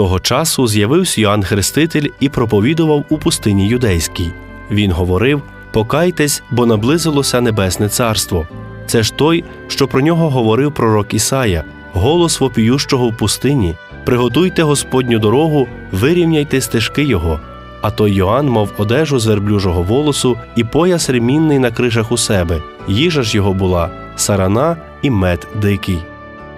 Того часу з'явився Йоанн Хреститель і проповідував у пустині юдейській. Він говорив: Покайтесь, бо наблизилося небесне царство. Це ж той, що про нього говорив пророк Ісая, голос вопіющого в пустині. Приготуйте Господню дорогу, вирівняйте стежки його. А той Йоанн мав одежу з верблюжого волосу і пояс ремінний на крижах у себе. Їжа ж його була сарана і мед дикий.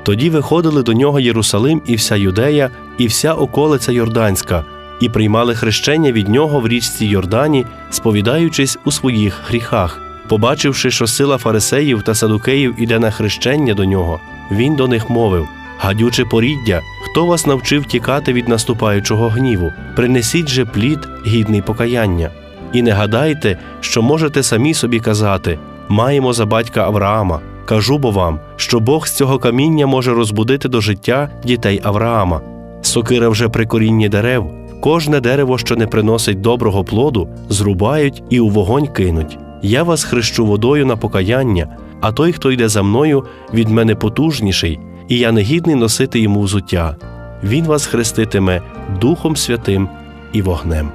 Тоді виходили до нього Єрусалим і вся Юдея, і вся околиця Йорданська, і приймали хрещення від нього в річці Йордані, сповідаючись у своїх гріхах. Побачивши, що сила фарисеїв та садукеїв іде на хрещення до нього, він до них мовив: Гадюче поріддя, хто вас навчив тікати від наступаючого гніву? Принесіть же плід, гідний покаяння. І не гадайте, що можете самі собі казати: маємо за батька Авраама. Кажу бо вам, що Бог з цього каміння може розбудити до життя дітей Авраама. Сокира вже при корінні дерев, кожне дерево, що не приносить доброго плоду, зрубають і у вогонь кинуть. Я вас хрещу водою на покаяння, а той, хто йде за мною, від мене потужніший, і я негідний носити йому взуття. Він вас хреститиме Духом Святим і вогнем.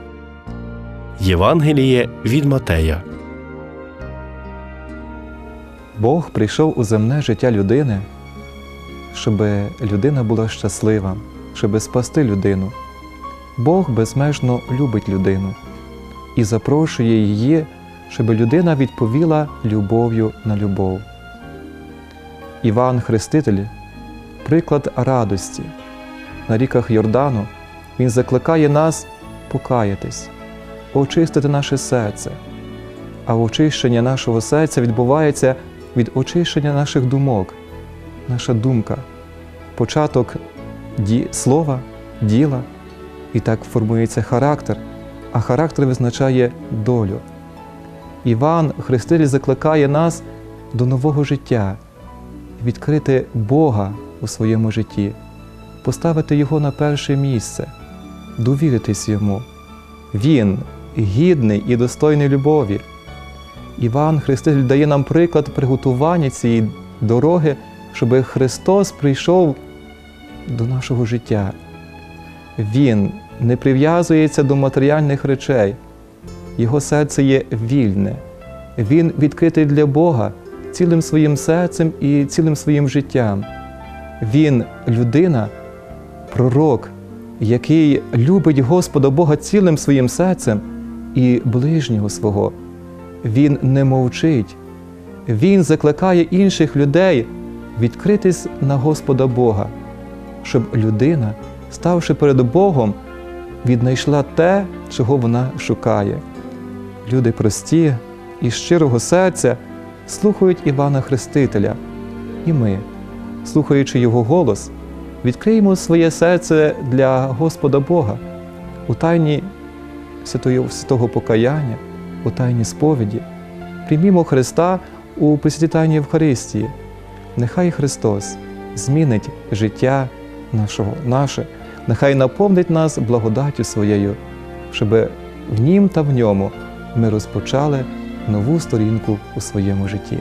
Євангеліє від Матея. Бог прийшов у земне життя людини, щоб людина була щаслива, щоб спасти людину. Бог безмежно любить людину і запрошує її, щоб людина відповіла любов'ю на любов. Іван Хреститель приклад радості. На ріках Йордану Він закликає нас покаятись, очистити наше серце. А очищення нашого серця відбувається від очищення наших думок. Наша думка початок ді... слова, діла, і так формується характер, а характер визначає долю. Іван Хреститель закликає нас до нового життя, відкрити Бога у своєму житті, поставити Його на перше місце, довіритись Йому. Він гідний і достойний любові. Іван Хреститель дає нам приклад приготування цієї дороги, щоб Христос прийшов до нашого життя. Він не прив'язується до матеріальних речей, його серце є вільне, він відкритий для Бога цілим своїм серцем і цілим своїм життям. Він людина, пророк, який любить Господа Бога цілим своїм серцем і ближнього свого. Він не мовчить, Він закликає інших людей відкритись на Господа Бога, щоб людина, ставши перед Богом, віднайшла те, чого вона шукає. Люди прості і щирого серця слухають Івана Хрестителя, і ми, слухаючи Його голос, відкриємо своє серце для Господа Бога у тайні святого покаяння у тайні сповіді, приймімо Христа у Пресвятій Євхаристії. Нехай Христос змінить життя нашого, наше, нехай наповнить нас благодаттю своєю, щоб в Нім та в ньому ми розпочали нову сторінку у своєму житті.